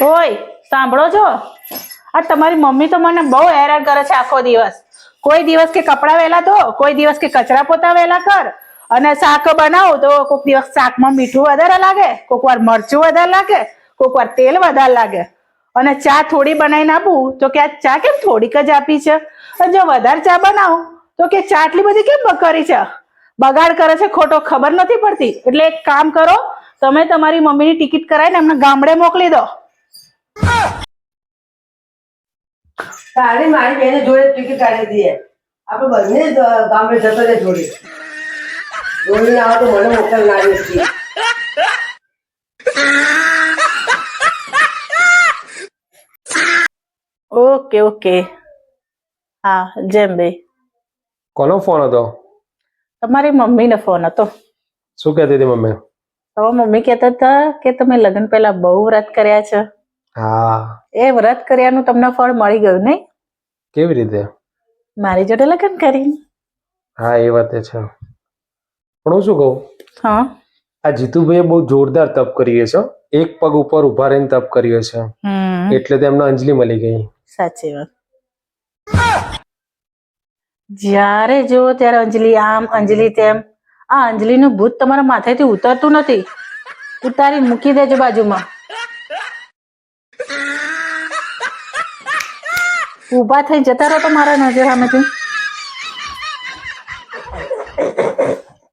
ઓય, સાંભળો છો? આ તમારી મમ્મી તો મને બહુ હેરાન કરે છે આખો દિવસ. કોઈ દિવસ કે કપડાં વહેલા ધો, કોઈ દિવસ કે કચરા પોતા વહેલા કર. અને શાક બનાવો તો કોઈક દિવસ શાકમાં મીઠું વધારે લાગે કોઈક વાર મરચું વધારે લાગે કોઈક વાર તેલ વધારે લાગે. અને ચા થોડી બનાવીને આપું, તો કે આ ચા કેમ થોડીક જ આપી છે? અને જો વધારે ચા બનાવું, તો કે ચા આટલી બધી કેમ કરી છે? બગાડ કરે છે ખોટો ખબર નથી પડતી. એટલે એક કામ કરો, તમે તમારી મમ્મીની ટિકિટ કરાવીને એમને ગામડે મોકલી દો. તારી મારી બેને જોડે ટિકિટ કાઢી દઈએ આપણે બંને ગામડે જતો રહે જોડે. જોડીને આવો તો મને મોકલનારી હતી ઓકે ઓકે. હા જેમ બે. કોનો ફોન હતો? તમારી મમ્મીનો ફોન હતો. શું કહેતી હતી મમ્મી? તો મમ્મી કહેતા હતા કે તમે લગ્ન પહેલા બહુ વ્રત કર્યા છે. હા. એ વ્રત કર્યાનું તમને ફળ મળી ગયું નહીં? કેવી રીતે? મારી જોડે લગ્ન કરીને. હા એ વાત છે. પણ હું શું કહું? હા. આ જીતુભાઈએ બહુ જોરદાર તપ કરીએ છે એક પગ ઉપર ઊભા રહીને તપ કર્યો છે. એટલે તેમને અંજલિ મળી ગઈ. સાચી વાત. જ્યારે જો ત્યારે અંજલિ આમ અંજલિ તેમ. આ અંજલિનું ભૂત તમારા માથેથી ઉતરતું નથી. ઉતારી મૂકી દેજો બાજુમાં. ઊભા થઈ જતા રહો તો મારા નજર સામેથી